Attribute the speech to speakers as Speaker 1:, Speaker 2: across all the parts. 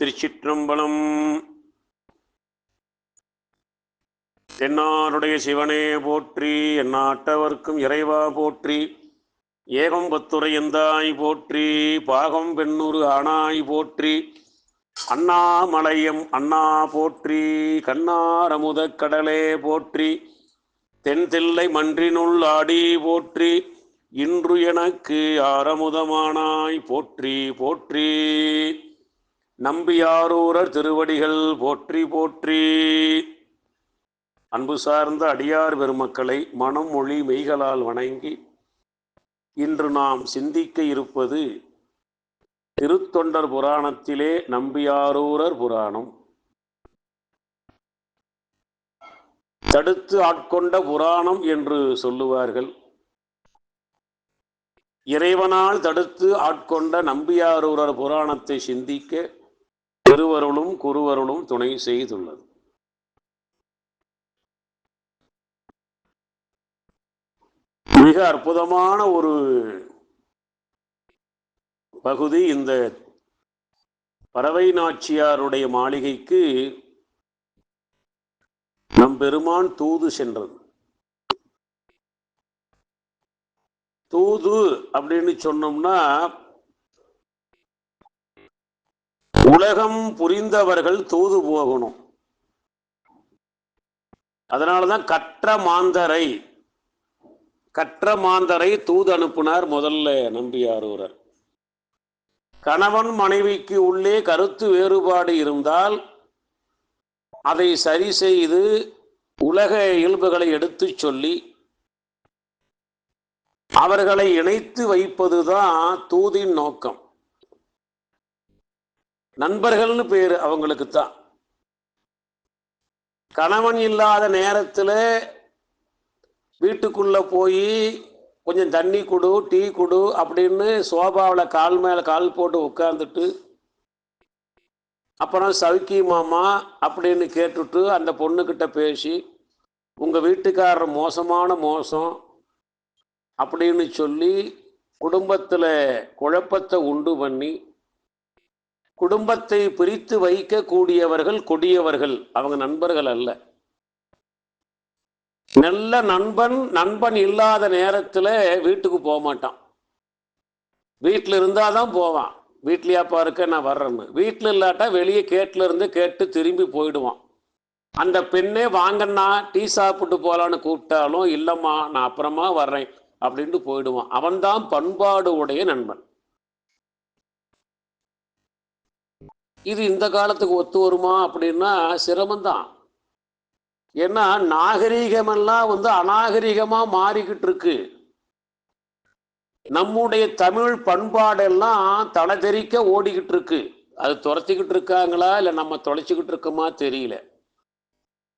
Speaker 1: திருச்சிற்றம்பலம். தென்னாருடைய சிவனே போற்றி எந்நாட்டவர்க்கும் இறைவா போற்றி ஏகம் பத்துரையந்தாய் போற்றி பாகம் பெண்ணுரு ஆனாய் போற்றி அண்ணாமலையம் அண்ணா போற்றி கண்ணாரமுத கடலே போற்றி தென்தில்லை மன்றினுள் ஆடி போற்றி இன்று எனக்கு ஆரமுதமானாய் போற்றி போற்றி. நம்பியாரூரர் திருவடிகள் போற்றி போற்றி. அன்பு சார்ந்த அடியார் பெருமக்களை மனம் மொழி மெய்களால் வணங்கி இன்று நாம் சிந்திக்க இருப்பது திருத்தொண்டர் புராணத்திலே நம்பியாரூரர் புராணம். தடுத்து ஆட்கொண்ட புராணம் என்று சொல்லுவார்கள். இறைவனால் தடுத்து ஆட்கொண்ட நம்பியாரூரர் புராணத்தை சிந்திக்க திருவருளும் குருவருளும் துணை செய்துள்ளது. மிக அற்புதமான ஒரு பகுதி இந்த பறவை நாச்சியாருடைய மாளிகைக்கு நம் பெருமான் தூது சென்றது. தூது அப்படின்னு சொன்னோம்னா உலகம் புரிந்தவர்கள் தூது போகணும். அதனாலதான் கற்ற மாந்தரை கற்ற மாந்தரை தூது அனுப்புனார் முதல்ல நம்பியாரூரர் கணவன் மனைவிக்கு உள்ளே கருத்து வேறுபாடு இருந்தால் அதை சரி செய்து உலக இயல்புகளை எடுத்துச் சொல்லி அவர்களை இணைத்து வைப்பதுதான் தூதின் நோக்கம். நண்பர்கள்னு பேர் அவங்களுக்கு தான் கணவன் இல்லாத நேரத்தில் வீட்டுக்குள்ள போய் கொஞ்சம் தண்ணி கொடு டீ கொடு அப்படின்னு சோபாவில் கால் மேலே கால் போட்டு உட்காந்துட்டு அப்புறம் சவுக்கி மாமா அப்படின்னு கேட்டுட்டு அந்த பொண்ணுக்கிட்ட பேசி உங்கள் வீட்டுக்காரர் மோசமான மோசம் அப்படின்னு சொல்லி குடும்பத்தில் குழப்பத்தை உண்டு பண்ணி குடும்பத்தை பிரித்து வைக்கக்கூடியவர்கள் கொடியவர்கள். அவங்க நண்பர்கள் அல்ல. நல்ல நண்பன் நண்பன் இல்லாத நேரத்தில் வீட்டுக்கு போக மாட்டான். வீட்டில் இருந்தால் தான் போவான். வீட்லையாப்பா இருக்க நான் வர்றேன்னு. வீட்டில் இல்லாட்டா வெளியே கேட்டில் இருந்து கேட்டு திரும்பி போயிடுவான். அந்த பெண்ணே வாங்கண்ணா டீ சாப்பிட்டு போகலான்னு கூப்பிட்டாலும் இல்லைம்மா நான் அப்புறமா வர்றேன் அப்படின்ட்டு போயிடுவான். அவன்தான் பண்பாடு உடைய நண்பன். இது இந்த காலத்துக்கு ஒத்து வருமா அப்படின்னா சிரமம்தான். ஏன்னா நாகரீகமெல்லாம் வந்து அநாகரீகமாக மாறிக்கிட்டு இருக்கு நம்முடைய தமிழ் பண்பாடெல்லாம் தலை ஓடிக்கிட்டு இருக்கு அது துரத்திக்கிட்டு இருக்காங்களா இல்லை நம்ம தொலைச்சிக்கிட்டு இருக்கோமா தெரியல.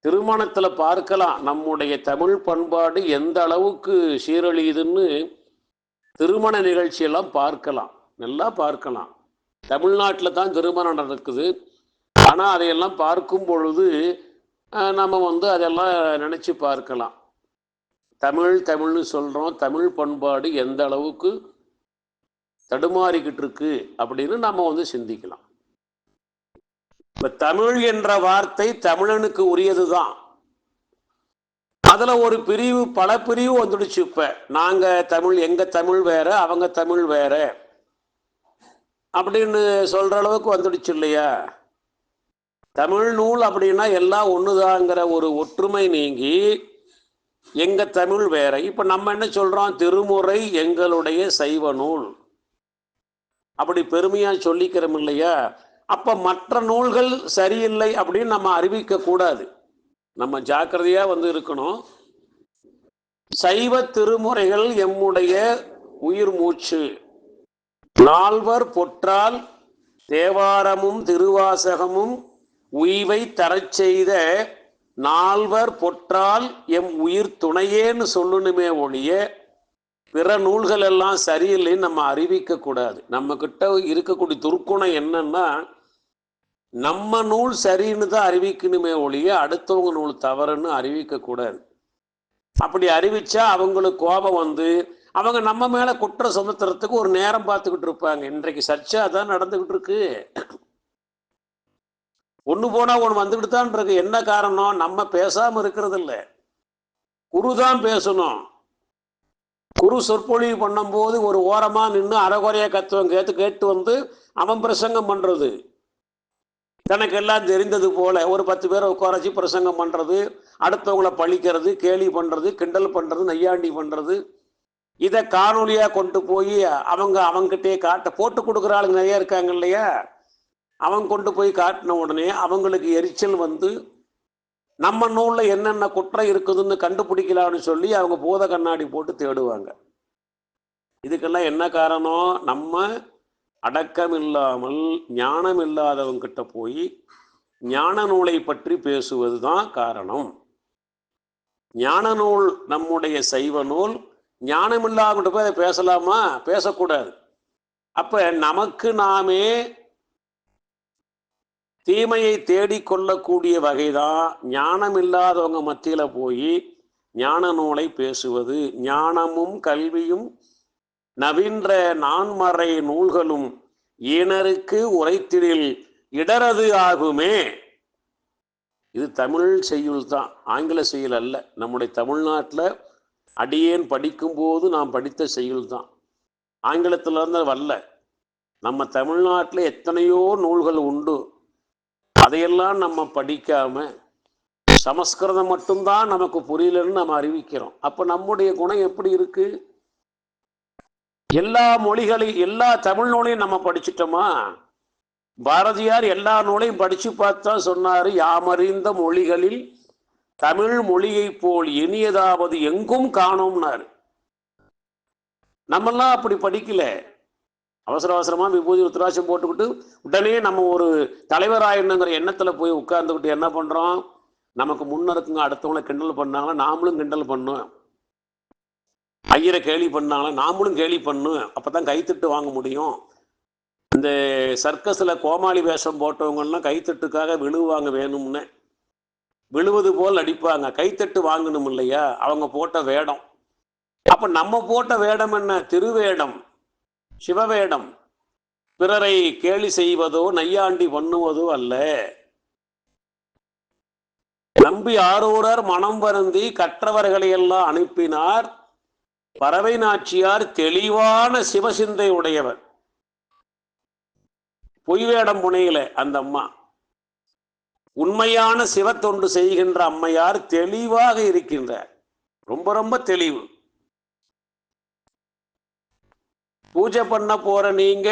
Speaker 1: திருமணத்தில் பார்க்கலாம் நம்முடைய தமிழ் பண்பாடு எந்த அளவுக்கு சீரழியுதுன்னு திருமண நிகழ்ச்சியெல்லாம் பார்க்கலாம். நல்லா பார்க்கலாம். தமிழ்நாட்டில் தான் திருமணம் நடக்குது. ஆனால் அதையெல்லாம் பார்க்கும் பொழுது நம்ம வந்து அதெல்லாம் நினச்சி பார்க்கலாம். தமிழ் தமிழ்னு சொல்கிறோம் தமிழ் பண்பாடு எந்த அளவுக்கு தடுமாறிக்கிட்டு இருக்கு அப்படின்னு நம்ம வந்து சிந்திக்கலாம். இப்போ தமிழ் என்ற வார்த்தை தமிழனுக்கு உரியது தான். அதில் ஒரு பிரிவு பல பிரிவு வந்துடுச்சு இப்போ. நாங்கள் தமிழ் எங்கள் தமிழ் வேற அவங்க தமிழ் வேற. அப்படின்னு சொல்கிற அளவுக்கு வந்துடுச்சு இல்லையா? தமிழ் நூல் அப்படின்னா எல்லாம் ஒன்றுதாங்கிற ஒரு ஒற்றுமை நீங்கி எங்கள் தமிழ் வேற. இப்போ நம்ம என்ன சொல்கிறோம் திருமுறை எங்களுடைய சைவ நூல். அப்படி பெருமையாக சொல்லிக்கிறோம் இல்லையா? அப்போ மற்ற நூல்கள் சரியில்லை அப்படின்னு நம்ம அறிவிக்க கூடாது. நம்ம ஜாக்கிரதையாக வந்து இருக்கணும். சைவ திருமுறைகள் எம்முடைய உயிர் மூச்சு. நால்வர் பொற்றால் தேவாரமும் திருவாசகமும் உய்வை தரச் செய்த நால்வர் பொற்றால் எம் உயிர் துணையேன்னு சொல்லணுமே ஒழிய பிற நூல்கள் எல்லாம் சரியில்லைன்னு நம்ம அறிவிக்க கூடாது. நம்ம கிட்ட இருக்கக்கூடிய துர்க்குணம் என்னன்னா நம்ம நூல் சரின்னு தான் அறிவிக்கணுமே ஒழிய அடுத்தவங்க நூல் தவறுன்னு அறிவிக்க கூடாது. அப்படி அறிவிச்சா அவங்களுக்கு கோபம் வந்து அவங்க நம்ம மேலே குற்றம் சுமத்துறதுக்கு ஒரு நேரம் பார்த்துக்கிட்டு இருப்பாங்க. இன்றைக்கு சர்ச்சை அதான் நடந்துக்கிட்டு இருக்கு. ஒன்று போனால் ஒன்று வந்துக்கிட்டு தான் இருக்கு. என்ன காரணம்? நம்ம பேசாமல் இருக்கிறது இல்லை. குரு தான் பேசணும். குரு சொற்பொழிவு பண்ணும்போது ஒரு ஓரமாக நின்று அறகுறையா கத்துவம் கேட்டு கேட்டு வந்து அவன் பிரசங்கம் பண்ணுறது தனக்கு எல்லாம் தெரிந்தது போல ஒரு பத்து பேரை உட்காரச்சு பிரசங்கம் பண்ணுறது அடுத்தவங்கள பழிக்கிறது கேலி பண்ணுறது கிண்டல் பண்ணுறது நையாண்டி பண்ணுறது இதை காணொலியாக கொண்டு போய் அவங்க அவங்ககிட்டயே காட்ட போட்டு கொடுக்குற ஆளுங்க நிறைய இருக்காங்க இல்லையா? அவங்க கொண்டு போய் காட்டின உடனே அவங்களுக்கு எரிச்சல் வந்து நம்ம நூலில் என்னென்ன குற்றம் இருக்குதுன்னு கண்டுபிடிக்கலாம்னு சொல்லி அவங்க பூத கண்ணாடி போட்டு தேடுவாங்க. இதுக்கெல்லாம் என்ன காரணம்? நம்ம அடக்கம் இல்லாமல் ஞானம் இல்லாதவங்கிட்ட போய் ஞான நூலை பற்றி பேசுவது தான் காரணம். ஞான நூல் நம்முடைய சைவ நூல் ஞானம் இல்லாமட்டு போய் அதை பேசலாமா? பேசக்கூடாது. அப்ப நமக்கு நாமே தீமையை தேடிக்கொள்ளக்கூடிய வகைதான் ஞானம் இல்லாதவங்க மத்தியில போய் ஞான நூலை பேசுவது. ஞானமும் கல்வியும் நவீன்ற நான்மறை நூல்களும் ஈனருக்கு உரைத்திடில் இடரது ஆகுமே? இது தமிழ் செய்யுள் தான் ஆங்கில செய்யுள் அல்ல. நம்முடைய தமிழ்நாட்டில் அடியேன் படிக்கும்போது நாம் படித்த செயல் தான் ஆங்கிலத்தில் இருந்து வரல. நம்ம தமிழ்நாட்டில் எத்தனையோ நூல்கள் உண்டு. அதையெல்லாம் நம்ம படிக்காம சமஸ்கிருதம் மட்டும்தான் நமக்கு புரியலன்னு நம்ம அறிவிக்கிறோம். அப்போ நம்முடைய குணம் எப்படி இருக்கு? எல்லா மொழிகளையும் எல்லா தமிழ் நூலையும் நம்ம படிச்சிட்டோமா? பாரதியார் எல்லா நூலையும் படிச்சு பார்த்தா சொன்னாரு. யாமறிந்த மொழிகளில் தமிழ் மொழியை போல் இனியதாவது எங்கும் காணோம்னாரு. நம்மெல்லாம் அப்படி படிக்கல. அவசர அவசரமா விபூதி உத்தராட்சம் போட்டுக்கிட்டு உடனே நம்ம ஒரு தலைவராயிடணுங்கிற எண்ணத்துல போய் உட்கார்ந்துக்கிட்டு என்ன பண்றோம்? நமக்கு முன்ன இருக்குங்க அடுத்தவங்களை கிண்டல் பண்ணாங்கன்னா நாமளும் கிண்டல் பண்ணும் ஐயரை கேலி பண்ணாங்கன்னா நாமளும் கேலி பண்ணும் அப்பதான் கைத்தட்டு வாங்க முடியும். இந்த சர்க்கஸ்ல கோமாளி வேஷம் போட்டவங்கெல்லாம் கைத்தட்டுக்காக விழுவாங்க வேணும்னு. விழுவது போல் நடிப்பாங்க கைத்தட்டு வாங்கணும் இல்லையா? அவங்க போட்ட வேடம். அப்ப நம்ம போட்ட வேடம் என்ன? திருவேடம். சிவவேடம். பிறரை கேலி செய்வதோ நையாண்டி பண்ணுவதோ அல்ல. நம்பி ஆரூரர் மனம் வருந்தி கற்றவர்களை எல்லாம் அனுப்பினார். பறவை நாச்சியார் தெளிவான சிவசிந்தை உடையவர். பொய் வேடம் புனையில அந்த அம்மா. உண்மையான சிவத்தொண்டு செய்கின்ற அம்மையார் தெளிவாக இருக்கின்றார். ரொம்ப ரொம்ப தெளிவு. பூஜை பண்ண போற நீங்க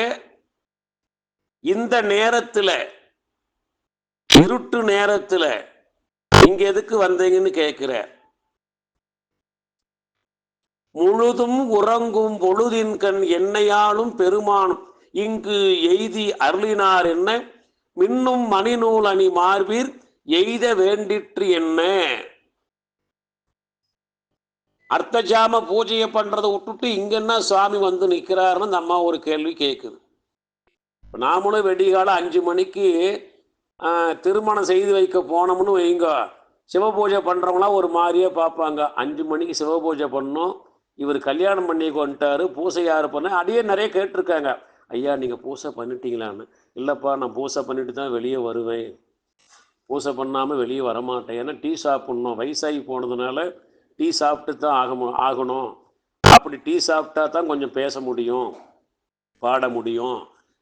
Speaker 1: இந்த நேரத்துல இருட்டு நேரத்துல இங்க எதுக்கு வந்தீங்கன்னு கேட்கிற முழுதும் உறங்கும் பொழுதின் கண் என்னையாலும் பெருமானும் இங்கு எய்தி அருளினார் என்ன? மின்னும் மணிநூல் அணி மார்பீர் எய்த வேண்டிற்று என்ன? அர்த்தஜாம பூஜையை பண்றதை விட்டுட்டு இங்க என்ன சுவாமி வந்து நிக்கிறாருன்னு அந்த அம்மா ஒரு கேள்வி கேட்குது நாமளும் வெடிகாலம் அஞ்சு மணிக்கு ஆஹ், திருமணம் செய்து வைக்க போனோம்னு வைங்க. சிவபூஜை பண்ணுறவங்களாம் ஒரு மாதிரியே பார்ப்பாங்க. அஞ்சு மணிக்கு சிவபூஜை பண்ணோம். இவர் கல்யாணம் பண்ணி கொண்டுட்டாரு பூசை யார் பண்ண அதையே நிறைய கேட்டிருக்காங்க. ஐயா நீங்கள் பூசை பண்ணிட்டீங்களான்னு. இல்லைப்பா நான் பூசை பண்ணிட்டு தான் வெளியே வருவேன். பூசை பண்ணாமல் வெளியே வரமாட்டேன். ஏன்னா டீ சாப்பிட்ணும். வயசாகி போனதுனால டீ சாப்பிட்டு தான் ஆகணும் ஆகணும். அப்படி டீ சாப்பிட்டா தான் கொஞ்சம் பேச முடியும் பாட முடியும்.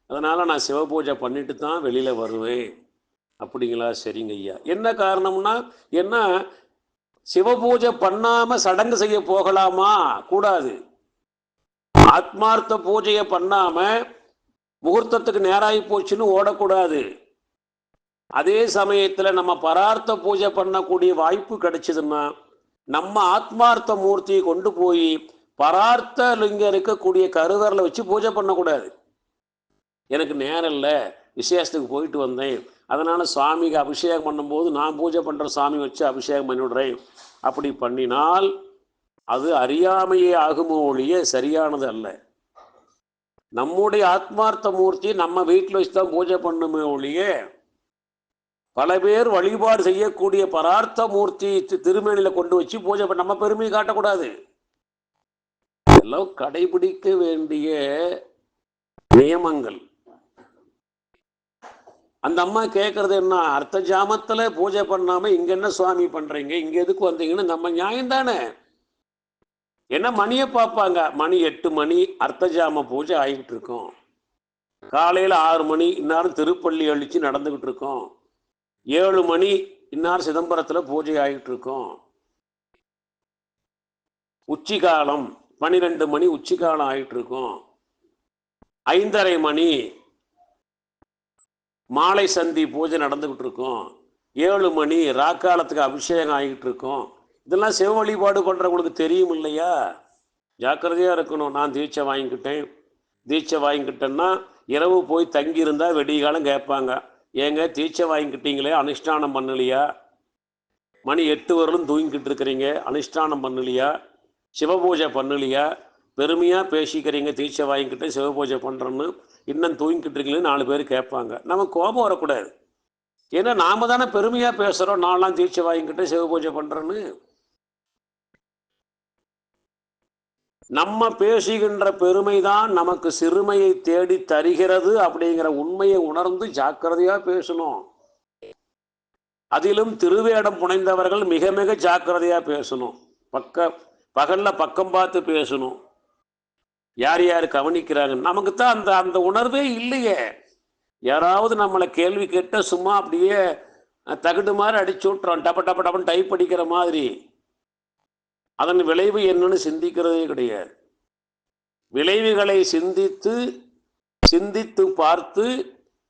Speaker 1: அதனால் நான் சிவபூஜை பண்ணிட்டு தான் வெளியில் வருவேன். அப்படிங்களா? சரிங்க ஐயா. என்ன காரணம்னா என்ன சிவபூஜை பண்ணாமல் சடங்கு செய்ய போகலாமா? கூடாது. ஆத்மார்த்த பூஜையை பண்ணாமல் முகூர்த்தத்துக்கு நேராகி போச்சுன்னு ஓடக்கூடாது. அதே சமயத்தில் நம்ம பரார்த்த பூஜை பண்ணக்கூடிய வாய்ப்பு கிடைச்சதுன்னா நம்ம ஆத்மார்த்த மூர்த்தியை கொண்டு போய் பரார்த்த லிங்கம் இருக்கக்கூடிய கருதரில் வச்சு பூஜை பண்ணக்கூடாது. எனக்கு நேரம் இல்லை விசேஷத்துக்கு போயிட்டு வந்தேன். அதனால் சுவாமிக்கு அபிஷேகம் பண்ணும்போது நான் பூஜை பண்ணுற சாமி வச்சு அபிஷேகம் பண்ணிவிடுறேன். அப்படி பண்ணினால் அது அறியாமையே ஆகுமோ ஒழிய சரியானது அல்ல. நம்முடைய ஆத்மார்த்த மூர்த்தி நம்ம வீட்டில் வச்சு தான் பூஜை பண்ணுமே ஒழிய பல பேர் வழிபாடு செய்யக்கூடிய பரார்த்த மூர்த்தி திருமேனியில் கொண்டு வச்சு பூஜை பண்ண நம்ம பெருமையை காட்டக்கூடாது. எல்லாம் கடைபிடிக்க வேண்டிய நியமங்கள். அந்த அம்மா கேட்கறது என்ன? அர்த்த ஜாமத்தில் பூஜை பண்ணாம இங்க என்ன சுவாமி பண்றீங்க? இங்க எதுக்கு வந்தீங்கன்னு நம்ம நியாயம் தானே. என்ன மணியை பார்ப்பாங்க? மணி எட்டு மணி அர்த்தஜாம பூஜை ஆகிட்டு இருக்கோம். காலையில் ஆறு மணி இன்னாரும் திருப்பள்ளி அழிச்சு நடந்துக்கிட்டு இருக்கோம். ஏழு மணி இன்னார் சிதம்பரத்தில் பூஜை ஆகிட்டு இருக்கோம். உச்சிகாலம் பன்னிரெண்டு மணி உச்சிகாலம் ஆகிட்டு இருக்கோம். ஐந்தரை மணி மாலை சந்தி பூஜை நடந்துக்கிட்டு இருக்கோம். ஏழு மணி ராக்காலத்துக்கு அபிஷேகம் ஆகிட்டு இருக்கோம். இதெல்லாம் சிவ வழிபாடு பண்ணுறவங்களுக்கு தெரியும் இல்லையா? ஜாக்கிரதையாக இருக்கணும். நான் தீட்சை வாங்கிக்கிட்டேன். தீட்சை வாங்கிக்கிட்டேன்னா இரவு போய் தங்கியிருந்தா விடியகாலம் கேட்பாங்க. ஏங்க தீட்சை வாங்கிக்கிட்டீங்களே? அனுஷ்டானம் பண்ணலையா? மணி எட்டு வரலும் தூங்கிக்கிட்டு இருக்கிறீங்க. அனுஷ்டானம் பண்ணலையா? சிவபூஜை பண்ணலையா? பெருமையாக பேசிக்கிறீங்க. தீட்சை வாங்கிக்கிட்டு சிவபூஜை பண்ணுறேன்னு இன்னும் தூங்கிக்கிட்டு இருக்கீங்களே நாலு பேர் கேட்பாங்க. நம்ம கோபம் வரக்கூடாது. ஏன்னா நாம் தானே பெருமையாக பேசுகிறோம் நான்லாம் தீட்சை வாங்கிக்கிட்டு சிவபூஜை பண்ணுறேன்னு நம்ம பேசுகின்ற பெருமை தான் நமக்கு சிறுமையை தேடி தருகிறது அப்படிங்கிற உண்மையை உணர்ந்து ஜாக்கிரதையாக பேசணும். அதிலும் திருவேடம் புனைந்தவர்கள் மிக மிக ஜாக்கிரதையாக பேசணும். பக்க பகல்ல பக்கம் பார்த்து பேசணும். யார் யார் கவனிக்கிறாங்க நமக்கு தான் அந்த அந்த உணர்வே இல்லையே. யாராவது நம்மளை கேள்வி கேட்ட சும்மா அப்படியே அஹ், தகுடு மாதிரி அடிச்சு விட்றோம் டப்ப டப்ப டப்பன்னு டைப் அடிக்கிற மாதிரி. அதன் விளைவு என்னன்னு சிந்திக்கிறதே கிடையாது. விளைவுகளை சிந்தித்து சிந்தித்து பார்த்து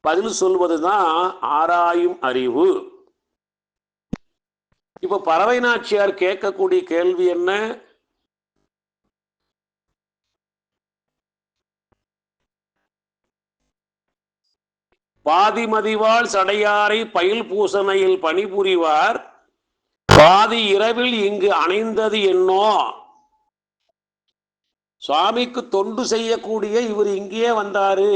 Speaker 1: பதில் சொல்வது தான் ஆராயும் அறிவு. இப்ப பறவை நாச்சியார் கேட்கக்கூடிய கேள்வி என்ன? பாதிமதிவாள் சடையாரை பயில் பூசணையில் பணிபுரிவார். பாதி இரவில் இங்கு அணைந்தது என்னோ? சுவாமிக்கு தொண்டு செய்யக்கூடிய இவர் இங்கேயே வந்தாரு.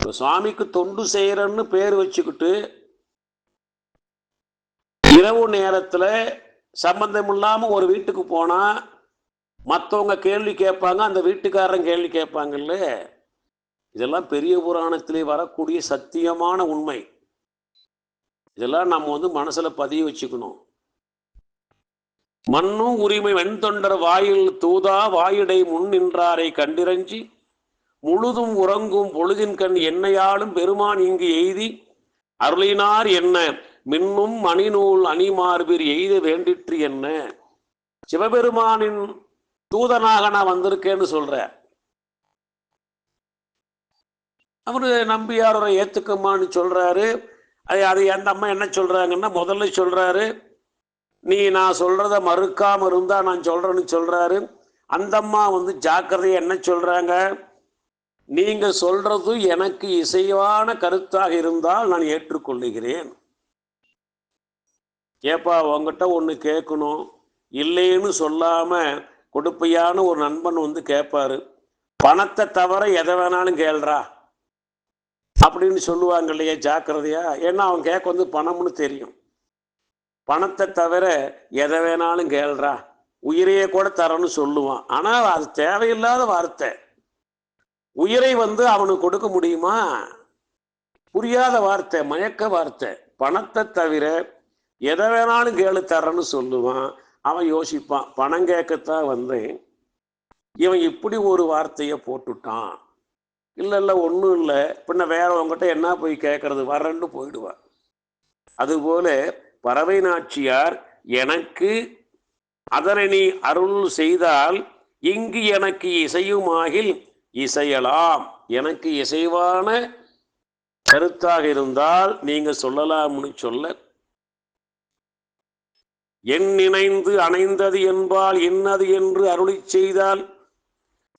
Speaker 1: சுவாமிக்கு தொண்டு செய்யறன்னு பேர் வச்சுக்கிட்டு இரவு நேரத்துல சம்பந்தம் இல்லாம ஒரு வீட்டுக்கு போனா மற்றவங்க கேள்வி கேட்பாங்க அந்த வீட்டுக்காரன் கேள்வி கேட்பாங்கல்ல இதெல்லாம் பெரிய புராணத்திலே வரக்கூடிய சத்தியமான உண்மை. இதெல்லாம் நம்ம வந்து மனசுல பதிய வச்சுக்கணும். மண்ணும் உரிமை வெண்தொண்டர் வாயில் தூதா வாயிடை முன் நின்றாரை கண்டிரஞ்சி முழுதும் உறங்கும் பொழுதின் கண் என்னையாலும் பெருமான் இங்கு எய்தி அருளினார் என்ன மின்னும் மணிநூல் அணிமார்பிர் எய்த வேண்டிற்று என்ன? சிவபெருமானின் தூதனாக நான் வந்திருக்கேன்னு சொல்ற. அவரு நம்பியாரோட ஏத்துக்கம்மான்னு சொல்றாரு. அது அது அந்த அம்மா என்ன சொல்கிறாங்கன்னா முதல்ல சொல்கிறாரு நீ நான் சொல்கிறத மறுக்காமல் இருந்தால் நான் சொல்கிறேன்னு சொல்கிறாரு அந்த அம்மா வந்து ஜாக்கிரதையா என்ன சொல்கிறாங்க நீங்கள் சொல்கிறது எனக்கு இசைவான கருத்தாக இருந்தால் நான் ஏற்றுக்கொள்ளுகிறேன். ஏப்பா உங்ககிட்ட ஒன்று கேட்கணும். இல்லைன்னு சொல்லாமல் கொடுப்பையான ஒரு நண்பன் வந்து கேட்பாரு பணத்தை தவிர எதை வேணாலும் கேள்றா. அப்படின்னு சொல்லுவாங்க இல்லையா ஜாக்கிரதையா? ஏன்னா அவன் கேட்க வந்து பணம்னு தெரியும். பணத்தை தவிர எதை வேணாலும் கேள்றா. உயிரையே கூட தரேன்னு சொல்லுவான். ஆனால் அது தேவையில்லாத வார்த்தை. உயிரை வந்து அவனுக்கு கொடுக்க முடியுமா? புரியாத வார்த்தை மயக்க வார்த்தை. பணத்தை தவிர எதை வேணாலும் கேளு தரேன்னு சொல்லுவான். அவன் யோசிப்பான் பணம் கேட்கத்தான் வந்தேன். இவன் இப்படி ஒரு வார்த்தையை போட்டுட்டான். இல்லை இல்லை ஒன்றும் இல்லை. பின்ன வேற உங்ககிட்ட என்ன போய் கேட்கறது வரேன்னு போயிடுவான் அதுபோல பறவை நாச்சியார் எனக்கு அதரணி அருள் செய்தால் இங்கு எனக்கு இசையுமாகில் இசையலாம். எனக்கு இசைவான கருத்தாக இருந்தால் நீங்க சொல்லலாம்னு சொல்ல. என் நினைந்து அணைந்தது என்பால் என்னது என்று அருளி செய்தால்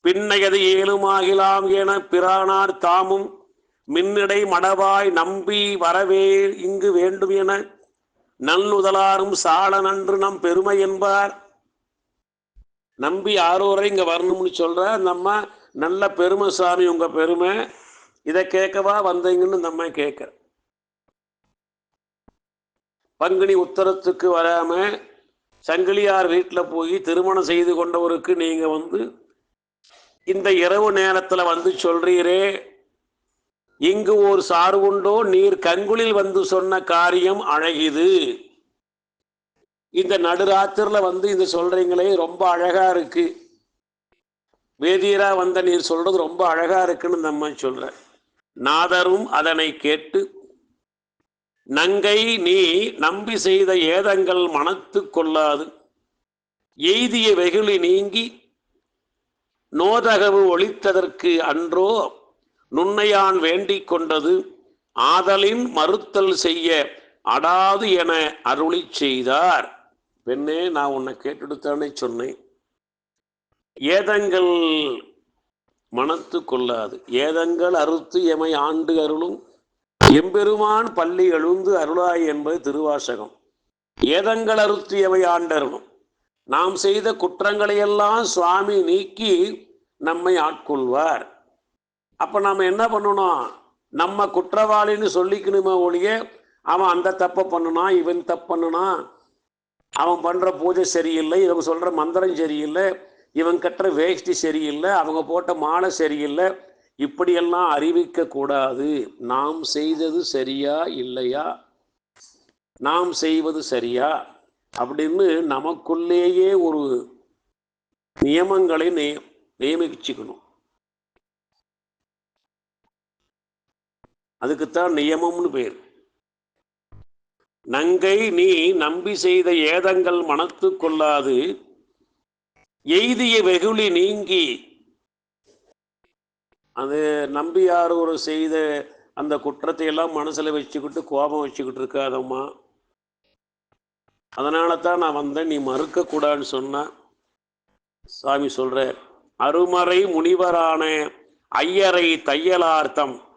Speaker 1: பின்னையது ஏழுமாகிலாம் என பிரானார் தாமும் மின்னிடை மடவாய் நம்பி வரவே இங்கு வேண்டும் என நல்லுதலாரும் சால நன்று நம் பெருமை என்பார். நம்பி ஆரோரை இங்க வரணும்னு சொல்ற நம்ம நல்ல பெருமை சாமி உங்க பெருமை. இதை கேட்கவா வந்தீங்கன்னு நம்ம கேட்க பங்குனி உத்தரத்துக்கு வராம சங்கிலியார் வீட்டில் போய் திருமணம் செய்து கொண்டவருக்கு நீங்க வந்து இந்த இரவு நேரத்தில் வந்து சொல்றீரே? இங்கு ஒரு சாறு நீர் கங்குளில் வந்து சொன்ன காரியம் அழகிது. இந்த நடுராத்திரில வந்து இந்த சொல்றீங்களே ரொம்ப அழகா இருக்கு. வேதியரா வந்த நீர் சொல்றது ரொம்ப அழகா இருக்குன்னு நம்ம சொல்ற. நாதரும் அதனை கேட்டு நங்கை நீ நம்பி செய்த ஏதங்கள் மனத்து கொள்ளாது. எய்திய வெகுளி நீங்கி நோதகவு ஒழித்ததற்கு அன்றோ நுண்ணையான் வேண்டிக் கொண்டது ஆதலின் மறுத்தல் செய்ய அடாது என அருளி செய்தார். பெண்ணே நான் உன்னை கேட்டுடுத்தானே சொன்னேன். ஏதங்கள் மனத்து கொள்ளாது. ஏதங்கள் அறுத்து எமை ஆண்டு அருளும். எம்பெருமான் பள்ளி எழுந்து அருளாய் என்பது திருவாசகம். ஏதங்கள் அறுத்து எவை ஆண்டருளும். நாம் செய்த குற்றங்களையெல்லாம் சுவாமி நீக்கி நம்மை ஆட்கொள்வார். அப்போ நம்ம என்ன பண்ணணும்? நம்ம குற்றவாளின்னு சொல்லிக்கணுமே ஒழிய அவன் அந்த தப்பை பண்ணுனான் இவன் தப்பு பண்ணுனான் அவன் பண்ணுற பூஜை சரியில்லை இவங்க சொல்கிற மந்திரம் சரியில்லை இவன் கட்டுற வேஷ்டி சரியில்லை அவங்க போட்ட மாலை சரியில்லை இப்படியெல்லாம் அறிவிக்க கூடாது. நாம் செய்தது சரியா இல்லையா? நாம் செய்வது சரியா? அப்படின்னு நமக்குள்ளேயே ஒரு நியமங்களை நிய நியமிச்சுக்கணும். அதுக்குத்தான் நியமம்னு பேர். நங்கை நீ நம்பி செய்த ஏதங்கள் மனத்து கொள்ளாது. எய்திய வெகுளி நீங்கி. அது நம்பியார் ஒரு செய்த அந்த குற்றத்தை எல்லாம் மனசுல வச்சுக்கிட்டு கோபம் வச்சுக்கிட்டு இருக்காதம்மா. அதனால தான் நான் வந்தேன். நீ மறுக்கக்கூடாதுன்னு சொன்ன. சாமி சொல்ற அருமறை முனிவரான ஐயரை தையலார்த்தம்.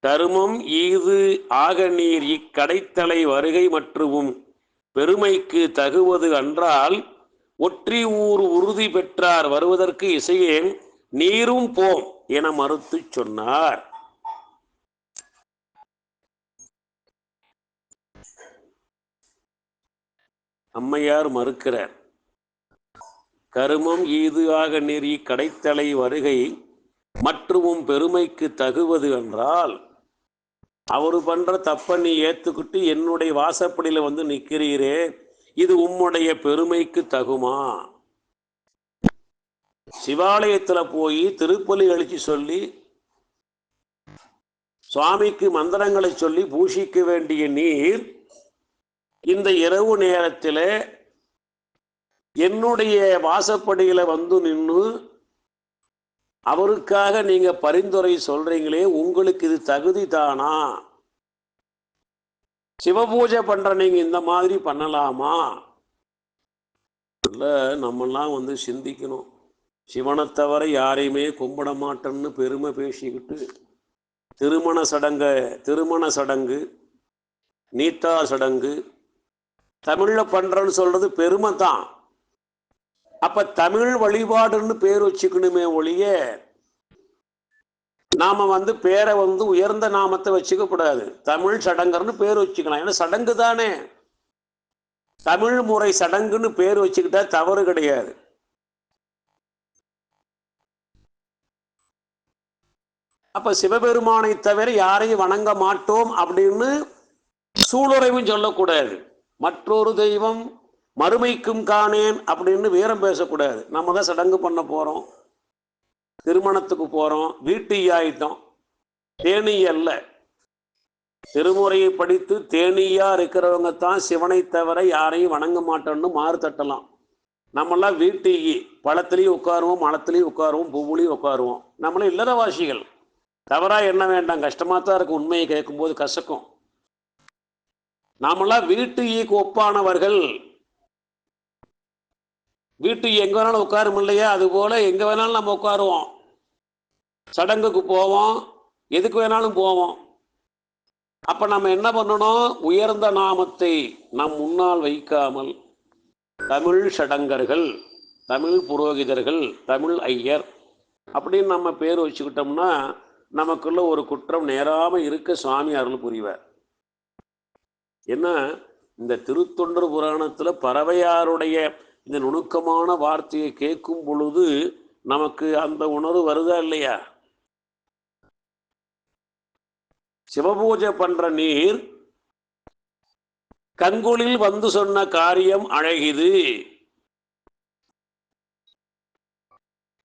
Speaker 1: தருமம் ஈது ஆக நீர் இக்கடைத்தலை வருகை மற்றும் பெருமைக்கு தகுவது அன்றால் ஒற்றி ஊர் உறுதி பெற்றார். வருவதற்கு இசையேன் நீரும் போம் என மறுத்து சொன்னார். அம்மையார் மறுக்கிறார். கருமம் ஈது ஆக நெறி கடைத்தலை வருகை மற்றும் பெருமைக்கு தகுவது என்றால் அவர் பண்ற தப்ப நீ ஏத்துக்கிட்டு என்னுடைய வாசப்படியில வந்து நிக்கிறீரே இது உம்முடைய பெருமைக்கு தகுமா? சிவாலயத்துல போய் திருப்பலி அழிச்சு சொல்லி சுவாமிக்கு மந்திரங்களை சொல்லி பூஷிக்க வேண்டிய நீர் இந்த இரவு நேரத்தில் என்னுடைய வாசப்படியில் வந்து நின்று அவருக்காக நீங்க பரிந்துரை சொல்றீங்களே உங்களுக்கு இது தகுதி தானா? சிவபூஜை பண்ற நீங்க இந்த மாதிரி பண்ணலாமா? இல்லை நம்மெல்லாம் வந்து சிந்திக்கணும். சிவனை தவிர யாரையுமே கும்பிட மாட்டேன்னு பெருமை பேசிக்கிட்டு திருமண சடங்க திருமண சடங்கு நீத்தா சடங்கு தமிழில் பண்றேன்னு சொல்கிறது பெருமை தான். அப்போ தமிழ் வழிபாடுன்னு பேர் வச்சுக்கணுமே ஒழிய நாம வந்து பேரை வந்து உயர்ந்த நாமத்தை வச்சுக்கக்கூடாது தமிழ் சடங்கர்னு பேர் வச்சுக்கலாம். ஏன்னா சடங்கு தானே. தமிழ் முறை சடங்குன்னு பேர் வச்சுக்கிட்டா தவறு கிடையாது. அப்ப சிவபெருமானை தவிர யாரையும் வணங்க மாட்டோம் அப்படின்னு சூளுரைவும் சொல்லக்கூடாது. மற்றொரு தெய்வம் மறுமைக்கும் காணேன் அப்படின்னு வீரம் பேசக்கூடாது. நம்ம தான் சடங்கு பண்ண போகிறோம் திருமணத்துக்கு போகிறோம் வீட்டு ஆயிட்டோம் தேனி அல்ல. திருமுறையை படித்து தேனியா இருக்கிறவங்க தான் சிவனை தவிர யாரையும் வணங்க மாட்டோம்னு மாறு தட்டலாம். நம்மெல்லாம் வீட்டு ஈ பழத்துலேயும் உட்காருவோம் மலத்துலேயும் உட்காருவோம் பூவுலையும் உட்காருவோம். நம்மளும் இல்லறவாசிகள். தவறாக என்ன வேண்டாம். கஷ்டமாக தான் இருக்கும் உண்மையை கேட்கும்போது கசக்கும். நாமெல்லாம் வீட்டு ஈக்கு ஒப்பானவர்கள். வீட்டு எங்க வேணாலும் உட்காரும் இல்லையா? அது போல எங்க வேணாலும் நம்ம உட்காருவோம். சடங்குக்கு போவோம். எதுக்கு வேணாலும் போவோம். அப்ப நம்ம என்ன பண்ணணும்? உயர்ந்த நாமத்தை நம் முன்னால் வைக்காமல் தமிழ் சடங்கர்கள் தமிழ் புரோகிதர்கள் தமிழ் ஐயர் அப்படின்னு நம்ம பேர் வச்சுக்கிட்டோம்னா நமக்குள்ள ஒரு குற்றம் நேராம இருக்க சுவாமி அருள் புரிவார். என்ன? இந்த திருத்தொண்டர் புராணத்துல பறவையாருடைய இந்த நுணுக்கமான வார்த்தையை கேட்கும் பொழுது நமக்கு அந்த உணர்வு வருதா இல்லையா? சிவபூஜை பண்ற நீர் கங்குளில் வந்து சொன்ன காரியம் அழகிது.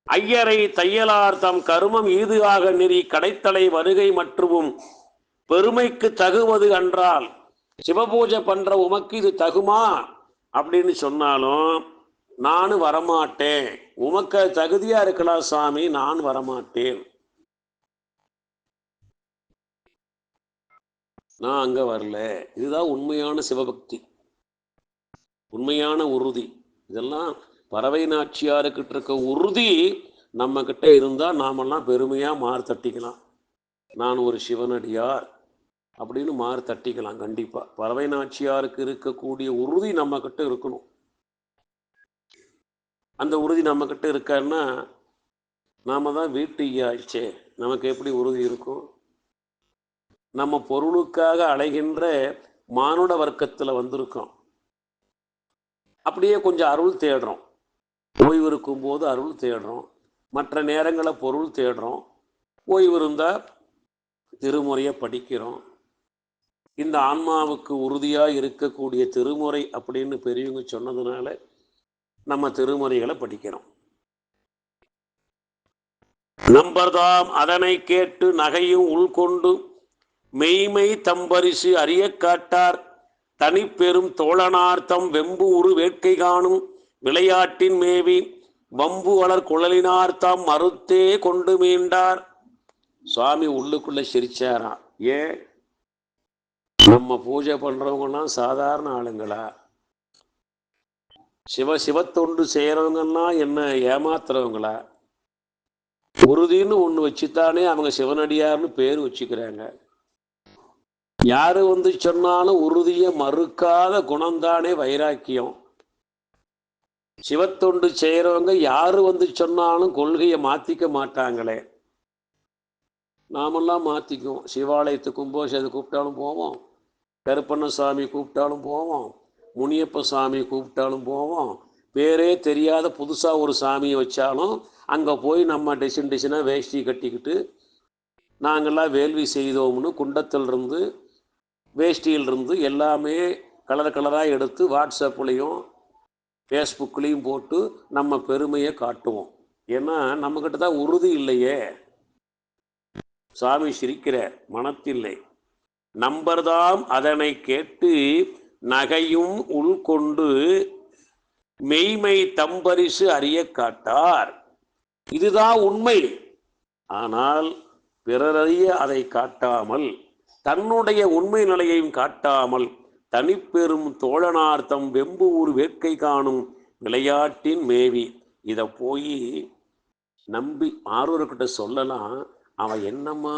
Speaker 1: ஐயரை தையலார் தம் கருமம் ஈதுகாக நெறி கடைத்தலை வருகை மற்றும் பெருமைக்கு தகுவது என்றால் சிவபூஜை பண்ற உமக்கு இது தகுமா? அப்படின்னு சொன்னாலும் நானும் வரமாட்டேன். உமக்கு தகுதியா இருக்கலாம் சாமி? நான் வரமாட்டேன். நான் அங்க வரல. இதுதான் உண்மையான சிவபக்தி. உண்மையான உறுதி. இதெல்லாம் பறவை நாச்சியாருக்கிட்ட இருக்க உறுதி நம்ம கிட்ட இருந்தா நாமெல்லாம் பெருமையா மாறு தட்டிக்கலாம் நான் ஒரு சிவனடியார். அப்படின்னு மாறு தட்டிக்கலாம் கண்டிப்பா. பறவை நாச்சியாருக்கு இருக்கக்கூடிய உறுதி நம்ம கிட்ட இருக்கணும். அந்த உறுதி நம்ம கிட்ட இருக்கான்னா நாம தான் வீட்டு ஆச்சே நமக்கு எப்படி உறுதி இருக்கும்? நம்ம பொருளுக்காக அலைகின்ற மானுட வர்க்கத்தில் வந்திருக்கோம். அப்படியே கொஞ்சம் அருள் தேடுறோம். ஓய்வு இருக்கும்போது அருள் தேடுறோம். மற்ற நேரங்களை பொருள் தேடுறோம். ஓய்வு இருந்தால் திருமுறையை படிக்கிறோம். இந்த ஆன்மாவுக்கு உறுதியாக இருக்கக்கூடிய திருமுறை அப்படின்னு பெரியவங்க சொன்னதுனால நம்ம திருமுறைகளை படிக்கிறோம். நம்பர்தாம் அதனை கேட்டு நகையும் உள்கொண்டு மெய்மை தம்பரிசு அறிய காட்டார். தனிப்பெரும் தோழனார்த்தம் வெம்பு உரு வேட்கை காணும் விளையாட்டின் மேவி வம்பு வளர் குழலினார்த்தம் மறுத்தே கொண்டு மீண்டார். சுவாமி உள்ளுக்குள்ள சிரிச்சாராம். ஏன்? நம்ம பூஜை பண்ணுறவங்கன்னா சாதாரண ஆளுங்களா? சிவ சிவத்தொண்டு செய்கிறவங்கன்னா என்ன ஏமாத்துறவங்களா? உறுதின்னு ஒன்று வச்சுத்தானே அவங்க சிவனடியார்னு பேர் வச்சுக்கிறாங்க. யாரு வந்து சொன்னாலும் உறுதியை மறுக்காத குணம்தானே வைராக்கியம். சிவத்தொண்டு செய்கிறவங்க யாரு வந்து சொன்னாலும் கொள்கையை மாத்திக்க மாட்டாங்களே. நாமெல்லாம் மாற்றிக்குவோம் சிவாலயத்துக்கு கும்போஷத்தை கூப்பிட்டாலும் போவோம். கருப்பண்ண சாமி கூப்பிட்டாலும் போவோம். முனியப்ப சாமி கூப்பிட்டாலும் போவோம். பேரே தெரியாத புதுசாக ஒரு சாமியை வச்சாலும் அங்கே போய் நம்ம டிசைன் டிசைனாக வேஷ்டி கட்டிக்கிட்டு நாங்கள்லாம் வேள்வி செய்தோம்னு குண்டத்திலிருந்து வேஷ்டியிலிருந்து எல்லாமே கலர் கலராக எடுத்து வாட்ஸ்அப்லேயும் ஃபேஸ்புக்லேயும் போட்டு நம்ம பெருமையை காட்டுவோம். ஏன்னா நம்மக்கிட்ட தான் உறுதி இல்லையே. சாமி சிரிக்கிறார் மனத்தில்லை. நம்பர்தாம் அதனை கேட்டு நகையும் உள்கொண்டு மெய்மை தம்பரிசு அறிய காட்டார். இதுதான் உண்மை. ஆனால் பிறரறிய அதை காட்டாமல் தன்னுடைய உண்மை நிலையையும் காட்டாமல் தனிப்பெரும் தோழனார்த்தம் வெம்பு ஊர் வேட்கை காணும் விளையாட்டின் மேவி. இதை போய் நம்பி ஆர்வர்கிட்ட சொல்லலாம் அவன் என்னம்மா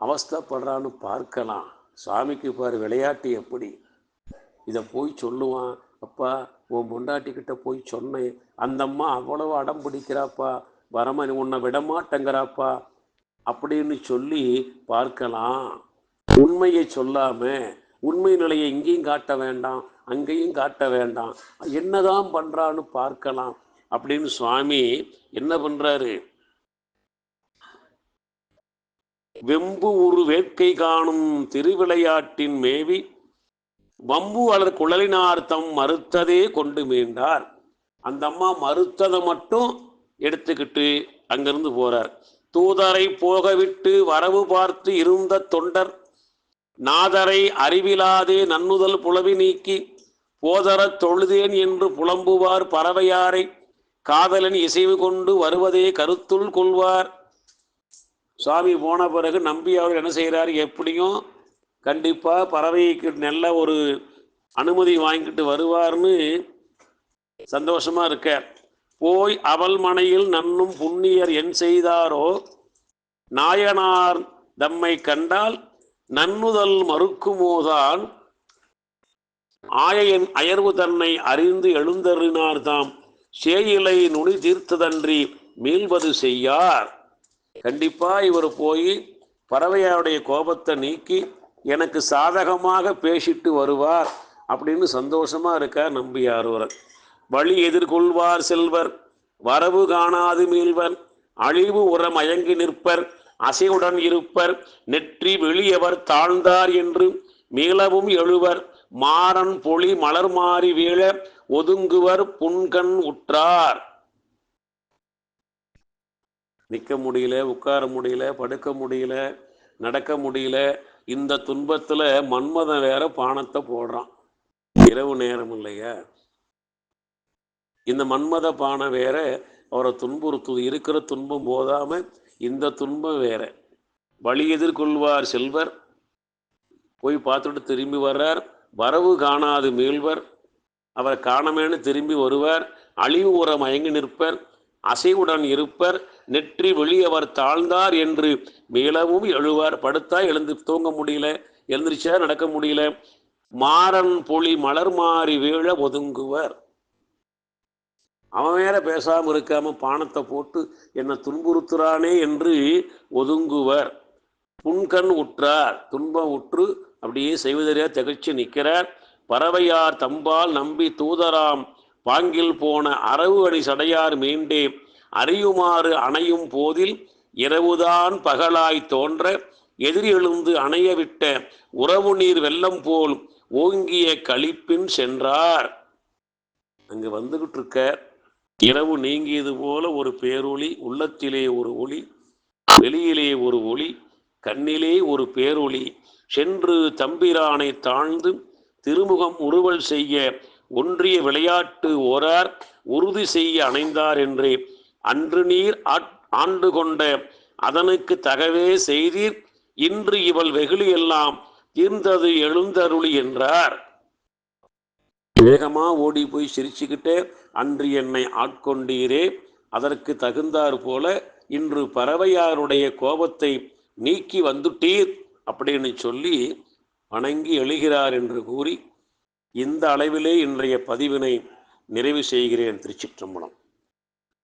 Speaker 1: அவஸ்தைப்படுறான்னு பார்க்கலாம். சாமிக்கு பாரு விளையாட்டு எப்படி? இதை போய் சொல்லுவான். அப்பா உன் பொண்டாட்டிக்கிட்ட போய் சொன்னேன். அந்த அம்மா அவ்வளவு அடம் பிடிக்கிறாப்பா. வரமன் உன்னை விடமாட்டேங்கிறாப்பா. அப்படின்னு சொல்லி பார்க்கலாம். உண்மையை சொல்லாம உண்மை நிலையை இங்கேயும் காட்ட வேண்டாம் அங்கேயும் காட்ட வேண்டாம். என்னதான் பண்றான்னு பார்க்கலாம். அப்படின்னு சுவாமி என்ன பண்றாரு? வெம்பு உரு வேட்கை காணும் திருவிளையாட்டின் மேவி வம்பு வளர் குழலினார்த்தம் மறுத்ததே கொண்டு மீண்டார். அந்த அம்மா மறுத்ததை மட்டும் எடுத்துக்கிட்டு அங்கிருந்து போறார். தூதரை போகவிட்டு வரவு பார்த்து இருந்த தொண்டர் நாதரை அறிவிலாதே நன்னுதல் புலவி நீக்கி போதரத் தொழுதேன் என்று புலம்புவார் பறவையாரை காதலன் இசைவு கொண்டு வருவதே கருத்துள் கொள்வார். சுவாமி போன பிறகு நம்பி அவர் என்ன செய்கிறார்? எப்படியும் கண்டிப்பாக பறவைக்கு நல்ல ஒரு அனுமதி வாங்கிட்டு வருவார்னு சந்தோஷமாக இருக்கார். போய் அவள் மனையில் நன்னும் புண்ணியர் என் செய்தாரோ? நாயனார் தம்மை கண்டால் நன்னுதல் மறுக்குமோதான். ஆயையின் அயர்வு தன்னை அறிந்து எழுந்தறினார் தாம் சேயிலை நுனி தீர்த்ததன்றி மீள்வது செய்யார். கண்டிப்பாக இவர் போய் பறவையாருடைய கோபத்தை நீக்கி எனக்கு சாதகமாக பேசிட்டு வருவார் அப்படின்னு சந்தோஷமாக இருக்கார் நம்பியார் அவர் வழி எதிர்கொள்வார் செல்வர் வரவு காணாது மீள்வர் அழிவு உரம் மயங்கி நிற்பர் அசைவுடன் இருப்பர் நெற்றி வெளியவர் தாழ்ந்தார் என்று மீளவும் எழுவர் மாறன் பொலி மலர் மாறி வீழ ஒதுங்குவர் புன்கண் உற்றார். நிற்க முடியல உட்கார முடியல படுக்க முடியல நடக்க முடியல. இந்த துன்பத்துல மன்மதன் வேற பானத்தை போடுறான். இரவு நேரம் இல்லையா? இந்த மன்மத பானை வேற அவரை துன்புறுத்துது. இருக்கிற துன்பம் போதாம இந்த துன்பம் வேற. வழி எதிர்கொள்வார் செல்வர். போய் பார்த்துட்டு திரும்பி வர்றார். வரவு காணாது மீள்வர். அவரை காணமேன்னு திரும்பி வருவார். அழிவு உர மயங்கி நிற்பர். அசைவுடன் இருப்பர். நெற்றி வெளியவர் தாழ்ந்தார் என்று மீளவும் எழுவார். படுத்தா எழுந்து தூங்க முடியல. எழுந்திரிச்சா நடக்க முடியல. மாறன் பொலி மலர் மாறி வீழ ஒதுங்குவர். அவன் வேற பேசாம இருக்காம பானத்தை போட்டு என்னை துன்புறுத்துறானே என்று ஒதுங்குவர். புன்கண் உற்றார். துன்பம் உற்று அப்படியே செய்வதறியா திகழ்ச்சி நிற்கிறார். பறவையார் தம்பால் நம்பி தூதராம். பாங்கில் போன அரவு அணி சடையார் மீண்டே. அறியுமாறு அணையும் போதில் இரவுதான் பகலாய் தோன்ற எதிரி எழுந்து அணைய விட்ட உறவு நீர் வெள்ளம் போல் ஓங்கிய களிப்பின் சென்றார். அங்கு வந்துகிட்டு இருக்க இரவு நீங்கியது போல ஒரு பேரொளி உள்ளத்திலே ஒரு ஒளி வெளியிலே ஒரு ஒளி கண்ணிலே ஒரு பேரொளி சென்று தம்பிரானை தாழ்ந்து திருமுகம் உருவல் செய்ய ஒன்றிய விளையாட்டு ஓரார் உறுதி செய்ய அணைந்தார் என்றே அன்று நீர் ஆட்- ஆண்டு கொண்ட அதனுக்கு தகவே செய்தீர். இன்று இவள் வெகுளி எல்லாம் தீர்ந்தது எழுந்தருளி என்றார். வேகமா ஓடி போய் சிரிச்சுக்கிட்டே அன்று என்னை ஆட்கொண்டீரே. அதற்கு தகுந்தாற் போல இன்று பறவையாருடைய கோபத்தை நீக்கி வந்துட்டீர் அப்படின்னு சொல்லி வணங்கி எழுகிறார் என்று கூறி இந்த அளவிலே இன்றைய பதிவினை நிறைவு செய்கிறேன் திருச்சிற்றம்பலம்.